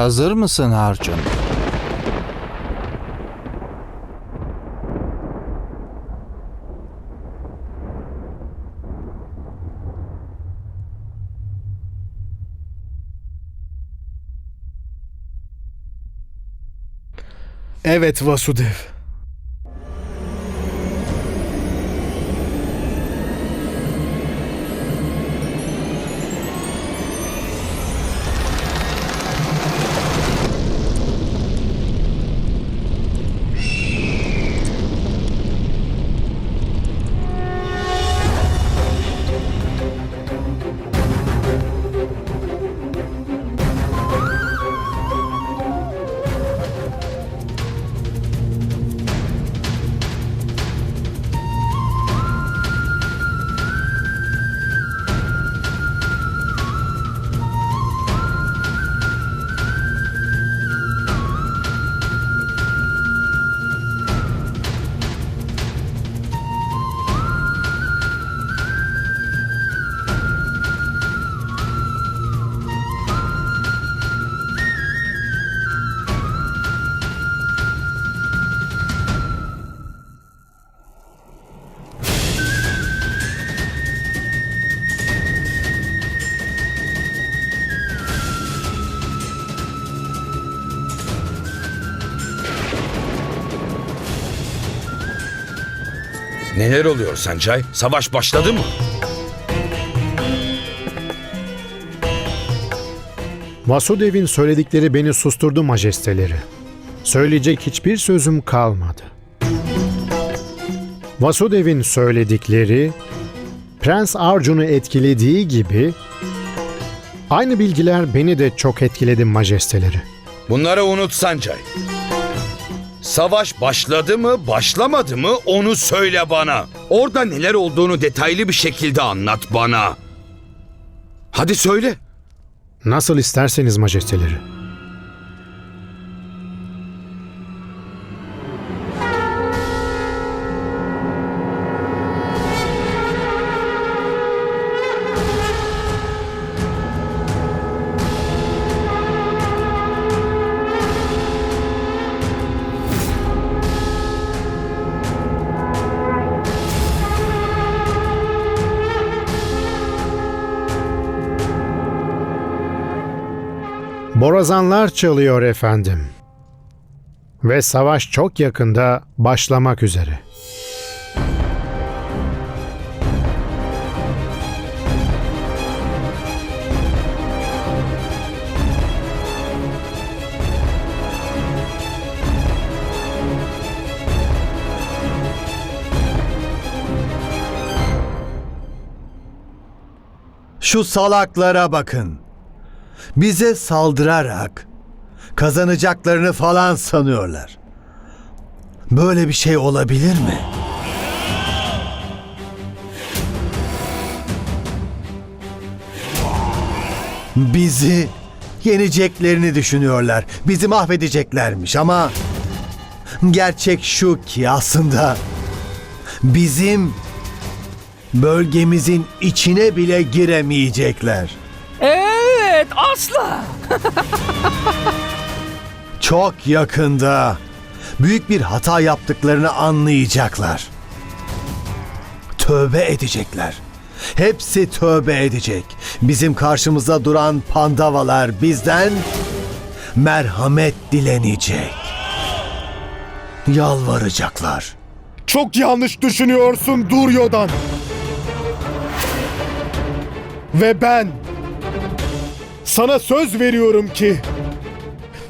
Hazır mısın Arjun? Evet Vasudev. Neler oluyor Sancay? Savaş başladı mı? Vasudev'in söyledikleri beni susturdu majesteleri. Söyleyecek hiçbir sözüm kalmadı. Vasudev'in söyledikleri Prens Arjun'u etkilediği gibi aynı bilgiler beni de çok etkiledi majesteleri. Bunları unut Sancay. Savaş başladı mı, başlamadı mı onu söyle bana. Orada neler olduğunu detaylı bir şekilde anlat bana. Hadi söyle. Nasıl isterseniz majesteleri. Borazanlar çalıyor efendim. Ve savaş çok yakında başlamak üzere. Şu salaklara bakın. Bize saldırarak kazanacaklarını falan sanıyorlar. Böyle bir şey olabilir mi? Bizi yeneceklerini düşünüyorlar. Bizi mahvedeceklermiş ama gerçek şu ki aslında bizim bölgemizin içine bile giremeyecekler. Evet asla. Çok yakında büyük bir hata yaptıklarını anlayacaklar. Tövbe edecekler. Hepsi tövbe edecek. Bizim karşımızda duran pandavalar bizden merhamet dilenecek. Yalvaracaklar. Çok yanlış düşünüyorsun Duryodhan. Ve ben sana söz veriyorum ki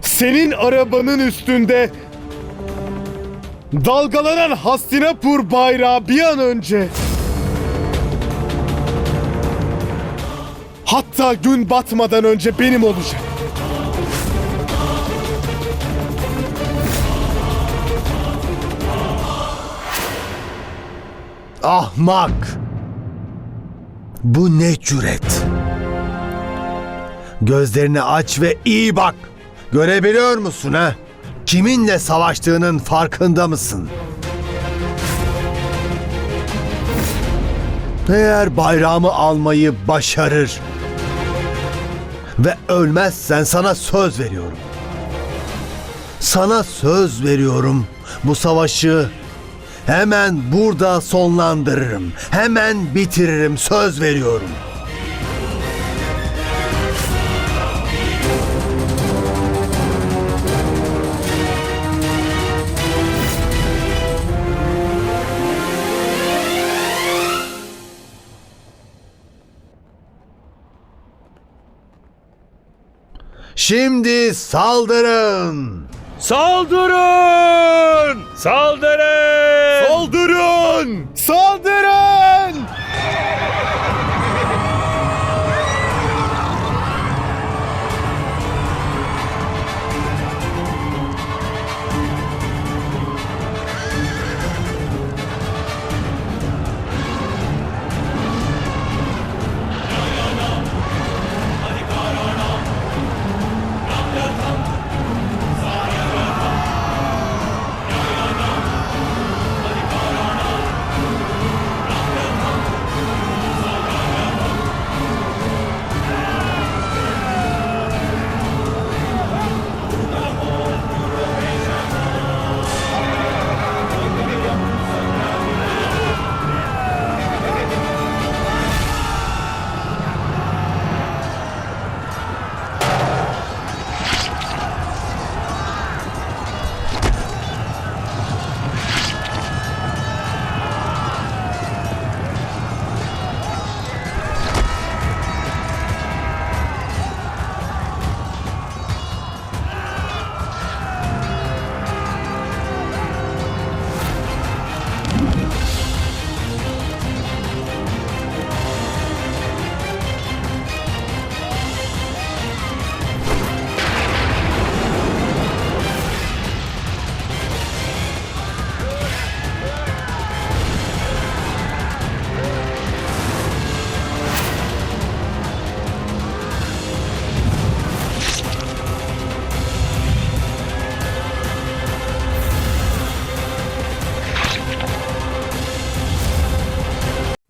senin arabanın üstünde dalgalanan Hastinapur bayrağı bir an önce hatta gün batmadan önce benim olacak. Ahmak! Bu ne cüret? Gözlerini aç ve iyi bak. Görebiliyor musun ha? Kiminle savaştığının farkında mısın? Eğer bayrağımı almayı başarır Ve ölmezsen sana söz veriyorum. Sana söz veriyorum. Bu savaşı hemen burada sonlandırırım. Hemen bitiririm. Söz veriyorum. Şimdi saldırın. Saldırın! Saldırın!